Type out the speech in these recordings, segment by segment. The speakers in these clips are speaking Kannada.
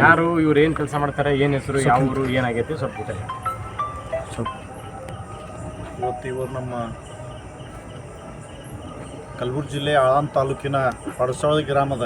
ಯಾರು ಇವ್ರು ಏನು ಕೆಲಸ ಮಾಡ್ತಾರೆ ಏನು ಹೆಸರು ಯಾವ ಊರು ಏನಾಗೈತಿ ಸ್ವಲ್ಪ ಸ್ವಲ್ಪ ಇವತ್ತು ಇವರು ನಮ್ಮ ಕಲಬುರಗಿ ಜಿಲ್ಲೆ ಆಳಾನ್ ತಾಲೂಕಿನ ಪಡಸಾಳ ಗ್ರಾಮದ.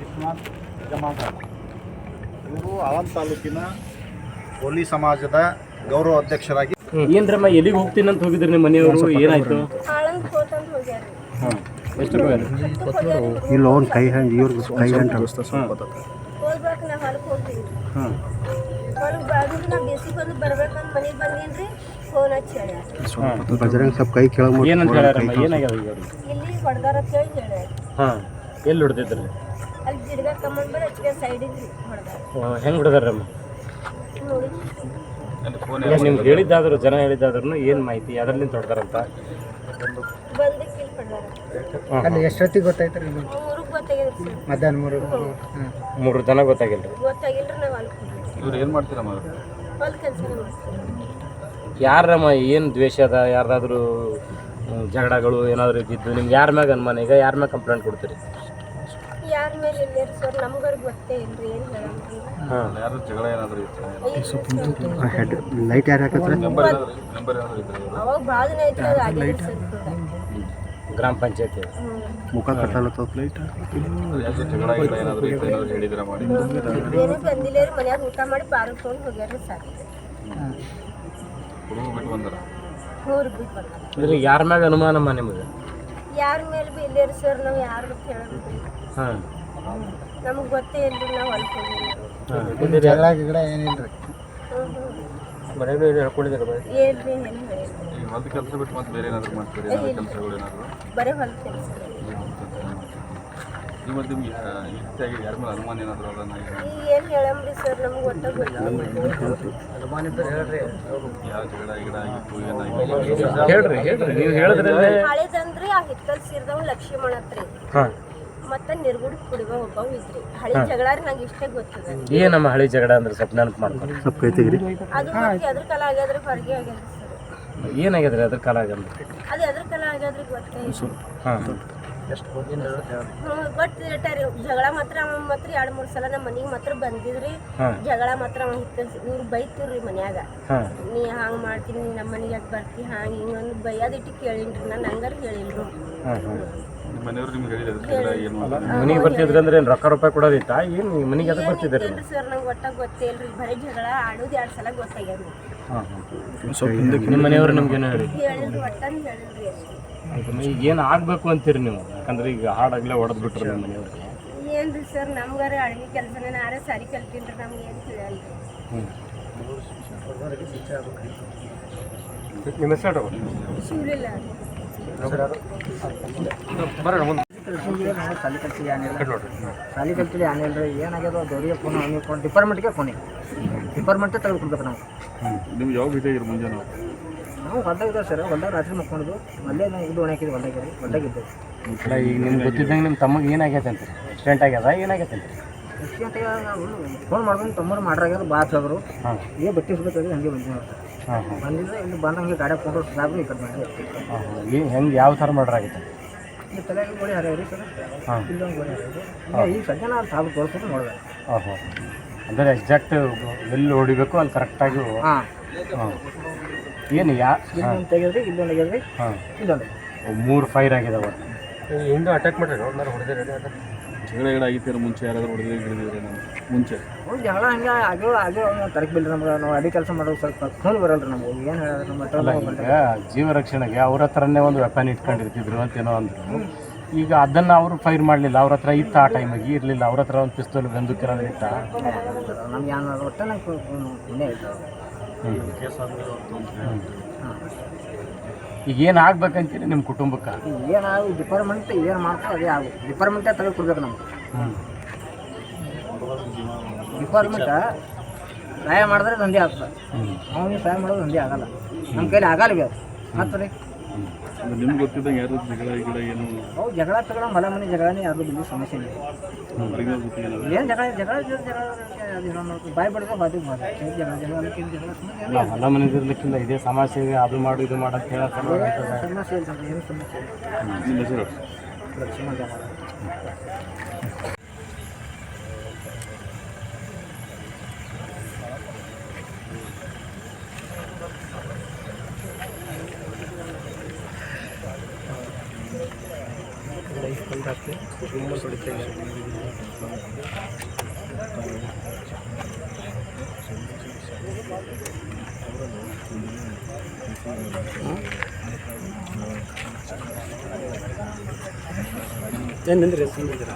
ವಿಶ್ವನಾಥ್ ಜಮಾದಾರ್ ಇವರು ಆಳಾನ್ ತಾಲೂಕಿನ ಹೋಲಿ ಸಮಾಜದ ಗೌರವ ಅಧ್ಯಕ್ಷರಾಗಿ ಏನ್ರಮ್ಮ ಎಲ್ಲಿಗೆ ಹೋಗ್ತೀನಿ ಅಂತ ಹೋಗಿದ್ರಿ ನಿಮ್ಮ ಮನೆಯವರು? ಏನಾಯ್ತು? ಹಾಂ. ಇಲ್ಲ ಅವ್ನು ಕೈ ಹ್ಯಾಂಡ್ ಇವ್ರಿಗೆ ಕೈ ಹ್ಯಾಂಡ್ ಬಜರಂಗ್ ಸ್ವಲ್ಪ ಕೈ ಕೆಳಗೆ ಏನಂತ ಇಲ್ಲಿ ಹೊಡ್ದಾರ ಅಂತ ಹೇಳಿ ಹೇಳ್ಯಾರ. ಹಾಂ. ಎಲ್ಲಿ ಹೊಡೆದಿದ್ರಿ? ಅಲ್ಲಿ ಗಿಡಗ ಕಮ್ಮಂಡ್ ಬರ ಹಚ್ಚಿಗೆ ಸೈಡಿಗೆ ಹೊಡ್ದಾರ. ಹೆಂಗೆ ಹೊಡೆದಾರಮ್ಮ? ನೋಡಿ. ನಿಮ್ಗೆ ಹೇಳಿದ್ದಾದ್ರು ಜನ ಹೇಳಿದ್ದಾದ್ರು ಏನು ಮಾಹಿತಿ ಅದರಲ್ಲಿ ಹೊಡೆದಾರಂತ? ಬಂದು ಕಿಲ್ ಹೊಡ್ದಾರ ಅಲ್ಲಿ ಎಷ್ಟೊತ್ತಿಗೆ ಗೊತ್ತಾಯ್ತು ರೀ ಮೂರಿಗೆ ಗೊತ್ತಾಗಿದ್ರು ಸರ್. ಮಧ್ಯಾಹ್ನ ಮೂರು. ಮೂರು ಜನ ಗೊತ್ತಾಗಿಲ್ಲ ಗೊತ್ತಾಗಿಲ್ರಿ ನಾವು ಹೊಲಕ್ಕೆ ಹೋಗಿದ್ವಿ ಇವ್ರು ಏನು ಮಾಡ್ತೀರಮ್ಮ ಹೊಲ ಕೆಲಸ ಮಾಡ್ತೀವಿ. ಯಾರಮ್ಮ ಏನು ದ್ವೇಷ ಅದ? ಯಾರ್ದಾದ್ರು ಹ್ಮ್, ಜಗಳಗಳು ಏನಾದ್ರು ಇದ್ದಿದ್ದು? ನಿಮ್ಗೆ ಯಾರ ಮ್ಯಾಗ ಅನುಮಾನ? ಈಗ ಯಾರ ಮ್ಯಾಗ ಕಂಪ್ಲೇಂಟ್ ಕೊಡ್ತೀರಿ? ಯಾರ ಮೇಲೆ ಇಲ್ಲೇರಿ ಸರ್ ನಮ್ಗರ್ ಗೊತ್ತೇ ಇಲ್ರಿ ಏನು ಹೇಳಂದ್ರಿ ಹಾಂ. ಯಾರು ಜಗಳ ಏನಾದರೂ ಇತ್ತು? ಹೆಡ್ ಲೈಟ್ ಯಾರು ಹಾಕತ್ರ? ನಂಬರ್ ಏನಾದ್ರು ನಂಬರ್ ಏನಾದರೂ ಇತ್ತು? ಅವಾಗ ಭಾಳ ದಿನ ಐತ್ರಿ ಅದು ಆಗಿಲ್ಲ ಸರ್. ಗ್ರಾಮ ಪಂಚಾಯತಿ ಮುಖ ಮನ್ಯಾಗ ಊಟ ಮಾಡಿ ಪಾರು ತೊಗೊಂಡು ಹೋಗ್ಯಾರ ಬಿಟ್ಟು ಬಂದಾರ. ಅಂದ್ರೆ ಯಾರ ಮ್ಯಾಗ ಅನುಮಾನಮ್ಮ ನಿಮಗೆ? ಯಾರ ಮೇಲೆ ಬಿ ಇಲ್ಲೇರಿ ಸರ್ ನಾವು ಯಾರು ಕೇಳೋದ್ರಿ ಹಾಂ. ನಮಗೆ ಗೊತ್ತೇ ಇಲ್ರಿ ನಾವು ಹಾಂ. ಜಗಳ ಗಿಗಳ ಏನಿಲ್ಲ ರೀ ಮನೆಗೂ ಹೇಳ್ಕೊಂಡಿದ್ದೀರ ಏನ್ರಿ ಏನು ಹೇಳಿಲ್ಲ ಹೊಲದ ಕೆಲಸ ಬಿಟ್ಟು ಮತ್ತೆ ಬೇರೆ ಏನಾದರೂ ಮಾಡ್ತೀರಿ? ಏನಾದರೂ ಕೆಲಸಗಳು ಏನಾದರೂ? ಬರೀ ಹೊಲದ ಕೆಲಸ. ಈಗ ಮತ್ತೆ ನಿಮ್ಗೆ ಇಷ್ಟಾಗಿ ಯಾರ ಮೇಲೆ ಅನುಮಾನ ಏನಾದರೂ ಅದನ್ನ ಈಗ ಈಗ ಏನು ಹೇಳಮ್ರಿ ಸರ್ ನಮ್ಗೆ ಒಟ್ಟ ಹೇಳ್ರಿ ಯಾವ ಜಗಳ ಗಿಡ ಆಗಿತ್ತು ಏನಾಗಿತ್ತು ಹೇಳ್ರಿ ಹೇಳ್ರಿ ನೀವು ಹೇಳಿದ್ರಲ್ಲೇ. ಹಳೇದಂದ್ರಿ ಆ ಹಿತ್ತಲ್ ಸೇರಿದವ್ ಲಕ್ಷ್ಮಣ ಹತ್ರಿ ಹಾಂ. ಮತ್ತೆ ನಿರ್ಗುಡ್ ಕುಡಿವ ಒಬ್ಬವ್ ಇದ್ರಿ. ಹಳಿ ಜಗಳ ನಂಗೆ ಇಷ್ಟೇ ಗೊತ್ತದ ಏನಮ್ಮ ಹಳಿ ಜಗಳ ಅಂದ್ರೆ ಸ್ವಲ್ಪ ನೆನಪು ಮಾಡ್ಕೊಂಡು ಸ್ವಲ್ಪ ಕೈ ತೆಗಿರಿ ಅದು ಎದ್ರ ಕಾಲ ಆಗ್ಯಾದ್ರಿ ಹೊರಗೆ ಆಗ್ಯಾದ್ರಿ ಸರ್ ರೀ ಅದ್ರ ಕಾಲ ಆಗಲ್ಲ ಅದು ಎದ್ರ ಕಾಲ ಆಗ್ಯಾದ್ರಿ ಗೊತ್ತೇ ಹಾಂ. ಹ್ಞೂ ಗೊತ್ತಿರಟ್ಟಾರಿ ಜಗಳ ಮಾತ್ರ ಅವ ಮಾತ್ರ ಎರಡು ಮೂರು ಸಲ ನಮ್ಮ ಮನೆಗೆ ಮಾತ್ರ ಬಂದಿದ್ರಿ. ಜಗಳ ಮಾತ್ರ ಅವ ಹಿತ್ತ ಇವ್ರು ಬೈತಿರ್ರಿ ಮನ್ಯಾಗ. ನೀ ಹಂಗೆ ಮಾಡ್ತೀನಿ ನೀ ನಮ್ಮ ಮನೆಗೆ ಯಾಕೆ ಬರ್ತಿ ಹಾಂಗೆ ಹಿಂಗೆ ಬೈಯೋದಿಟ್ಟು ಕೇಳಿನ್ರಿ ನಾನು ಹಂಗಾರ ಹೇಳಿಲ್ರು. ಮನೆಗೆ ಬರ್ತಿದ್ರಿ ಅಂದ್ರೆ ಏನು ರೊಕ್ಕ ರೂಪಾಯಿ ಕೊಡೋದಿತ್ತಾ ಏನು ಮನೆಗೆ ಅದಕ್ಕೆ ಬರ್ತಿದ್ರಿ ಸರ್ ನಂಗೆ ಒಟ್ಟಾಗ ಗೊತ್ತೇ ಇಲ್ರಿ. ಬರೀ ಜಗಳ ಆಡೋದು ಎರಡು ಸಲ ಗೊತ್ತಾಗ್ಯದ ಹಾಂ ಹಾಂ ನಿಮ್ಮ ಮನೆಯವರು ನಿಮ್ಗೇನು ಹೇಳಿ? ಹೇಳಿದ್ರು ಒಟ್ಟಂದು ಹೇಳಿಲ್ರಿ ಈಗ ಏನು ಆಗಬೇಕು ಅಂತೀರಿ ನೀವು? ಯಾಕಂದ್ರೆ ಈಗ ಹಾಡಾಗಲೇ ಹೊಡೆದು ಬಿಟ್ರಿ ನಿಮ್ಮ ಮನೆಯವ್ರಿಗೆ ಏನ್ರಿ ಸರ್ ನಮ್ಗಾರ ಅಡುಗೆ ಕೆಲಸನೇ ನಾರೇ ಸರಿ ಕಲ್ತಿನ್ರಿ ನಮ್ಗೆ ಏನು ತಿಳಿಯಲ್ರಿ. ನಿಮ್ಮ ಹೆಸರು ಶಿವಲಿಲ್ಲ ಸಾಲಿ ಕಲ್ತಿಗೆ ಏನಿಲ್ಲ ಸಾಲಿ ಕಲ್ತಿಗೆ ಏನಿಲ್ಲ ರೀ? ಏನಾಗ್ಯದ ಗೌರಿಯ ಫೋನ್ ಅವ್ನಿಗೆ ಫೋನ್ ಡಿಪಾರ್ಟ್ಮೆಂಟ್ಗೆ ಫೋನ್ ಡಿಪಾರ್ಟ್ಮೆಂಟೇ ತೆಗೆದುಕೊಡ್ಬೇಕು ನಾವು. ನಿಮ್ಗೆ ಯಾವ ಭೇಟಿಯಾಗಿರು ಮುಂಜಾನೆ ನಾವು ಹೊಲ್ದಾಗಿದ್ದೇವೆ ಸರ್. ಹೊಲ್ದಾಗ ರಾತ್ರಿ ಮಕ್ಕೊಂಡಿದ್ದು ಅಲ್ಲೇ ನಾವು ಇದು ಒಣಗಿದ್ವಿ ಹೊಲ್ದಾಗ ಇದ್ದೇವೆ. ಅಲ್ಲ ಈಗ ನಿಮ್ಗೆ ಗೊತ್ತಿದ್ದಂಗೆ ನಿಮ್ಮ ತಮ್ಮಗೆ ಏನಾಗೈತೆ ಅಂತ ಆಕ್ಸಿಡೆಂಟ್ ಆಗ್ಯದ? ಏನಾಗೈತೆ ಅಂತ ಎಷ್ಟು ಗಂಟೆಗೆ ನಾವು ಫೋನ್ ಮಾಡ್ಕೊಂಡು ತಮ್ಮರು ಮಾಡ್ರಾಗ್ಯಾರ ಭಾಳ ಹೋದ್ರು ಏ ಬಟ್ಟೆ ಸುಡಕ್ಕೆ ಹಂಗೆ ಬಂದ್ವಿ ಹಾಂ ಹಾಂ. ಬಂದಿದ್ರೆ ಇಲ್ಲಿ ಬಂದು ಹಂಗೆ ಗಾಡಿ ಫೋಟೋ ಸಾಕು ಈ ಕಡೆ ಮಾಡಿ ಹಾಂ ಹಾಂ. ಏನು ಹೆಂಗೆ ಯಾವ ಥರ ಮಾಡ್ರಾಗೈತೆ ಈ ಇಲ್ಲಿ ತಲೆಗೆ ಗೋಳಿ ಹರಿಯಾವ್ರಿ ಸರ್. ಹಾಂ. ಇಲ್ಲೊಂದು ಗೋಳಿ ಈಗ ಸದ್ಯ ನಾನು ಸಾಬು ತೋರಿಸ್ಕೊಂಡು ನೋಡಿದೆ. ಹಾಂ ಹಾಂ. ಅಂದರೆ ಎಕ್ಸಾಕ್ಟ್ ಎಲ್ಲಿ ಹೊಡಿಬೇಕು ಅಲ್ಲಿ ಕರೆಕ್ಟಾಗಿ ಹಾಂ. ಹಾಂ ಏನು ಯಾ ಇಲ್ಲೊಂದು ತೆಗೆದ್ರಿ ಇಲ್ಲೊಂದು ತೆಗೆದ್ರಿ ಹಾಂ. ಇಲ್ಲೊಂದು ಮೂರು ಫೈರ್ ಆಗಿದಾವೆ. ಹಿಂದೆ ಅಟ್ಯಾಕ್ ಮಾಡಿರಿ ಹೊಡೆದಿರಿ ಜಗಳ ಗಿಡ ಆಗಿತ್ತು ಮುಂಚೆ ಯಾರಾದರೂ ಹೊಡೆದ್ರೆ ಮುಂಚೆ. ಅವ್ರು ಜಗಳ ಹಂಗೆ ಆಗೋ ಆಗೋ ತರಕ್ ಬಿಲ್ರಿ ನಮ್ಗೆ. ನಾವು ಅಡಿ ಕೆಲಸ ಮಾಡೋದು ಸ್ವಲ್ಪ ಫೋನ್ ಬರಲ್ರಿ ನಮ್ಗೆ. ಏನು ಹೇಳೋದು ನಮ್ಮ ಜೀವ ರಕ್ಷಣೆಗೆ ಅವ್ರ ಹತ್ರನೇ ಒಂದು ವೆಪನ್ ಇಟ್ಕೊಂಡಿರ್ತಿದ್ರು ಅಂತೇನೋ ಅಂದ್ರು. ಈಗ ಅದನ್ನು ಅವರು ಫೈರ್ ಮಾಡಲಿಲ್ಲ. ಅವ್ರ ಹತ್ರ ಇತ್ತು ಆ ಟೈಮಿಗೆ ಇರಲಿಲ್ಲ. ಅವ್ರ ಹತ್ರ ಒಂದು ಪಿಸ್ತೂಲ್ ಬಂದೂಕ್ ಇರೋದು ಇತ್ತ. ನಮ್ಗೆ ಒಟ್ಟು ನಂಗೆ ಪುಣ್ಯ ಐತೆ ಈಗ ಏನು ಆಗ್ಬೇಕಂತೀರಿ ನಿಮ್ಮ ಕುಟುಂಬಕ್ಕೆ? ಏನಾಗ ಡಿಪಾರ್ಟ್ಮೆಂಟ್ ಏನು ಮಾಡ್ತಾರೆ ಅದೇ ಆಗುತ್ತೆ ಡಿಪಾರ್ಟ್ಮೆಂಟೇ ತೆಗೆದು ಕೊಡ್ಬೇಕು ನಮ್ಗೆ ಡಿಪಾರ್ಟ್ಮೆಂಟ ಸಹಾಯ ಮಾಡಿದ್ರೆ ದಂಧೆ ಆಗ್ತದೆ. ಅವನಿಗೆ ಸಹಾಯ ಮಾಡೋದು ದಂಧೆ ಆಗಲ್ಲ. ನಮ್ಮ ಕೈಲಿ ಆಗಲ್ಲ ಮತ್ತೆ ರೀ? ನಿಮ್ಗೆ ಗೊತ್ತಿದ್ದಂಗೆ ಯಾರು ಜಗಳ ಗಿಡ ಏನು? ಅವು ಜಗಳ ತಗೊಳ ಮಲ ಮನೆ ಜಗಳನೇ ಯಾರು ಬಿದ್ದು ಸಮಸ್ಯೆ ಇಲ್ಲ. ಹೊರಗಿನ ಜೊತೆ ಏನಾದ್ರು ಏನು ಜಗಳ ಜಗಳ ಜಗಳ ಜಗಳ ಅದೇನೋ ನೋಡ್ಕೊಂಡು ಬಾಯ್ ಬಡ್ದು ಬಾದಿ ಬಾದ ಜಗಳ ಜಗಳ ಅನ್ನೋಕೆ ಏನು ಜಗಳ ಸುಮ್ಮನೆ ಇಲ್ಲ ಹೊಲ ಮನೆದಿರ್ಲಿಕ್ಕಿಲ್ಲ ಇದೇ ಸಮಸ್ಯೆ ಇದೆ ಅದು ಮಾಡು ಇದು ಮಾಡು ಅಂತ ಹೇಳೋ ಸಮಸ್ಯೆ ಇಲ್ಲ ಸರ್, ಏನು ಸಮಸ್ಯೆ ಇಲ್ಲ. ನಿಮ್ಮ ಹೆಸರು? ಲಕ್ಷ್ಮಣ ಜಮಾಲ ಏನು ನಿಂದ್ರಿ ಸುಮ್ಮನಿದ್ದೀರಾ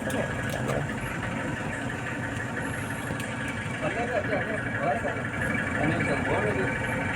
Thank you.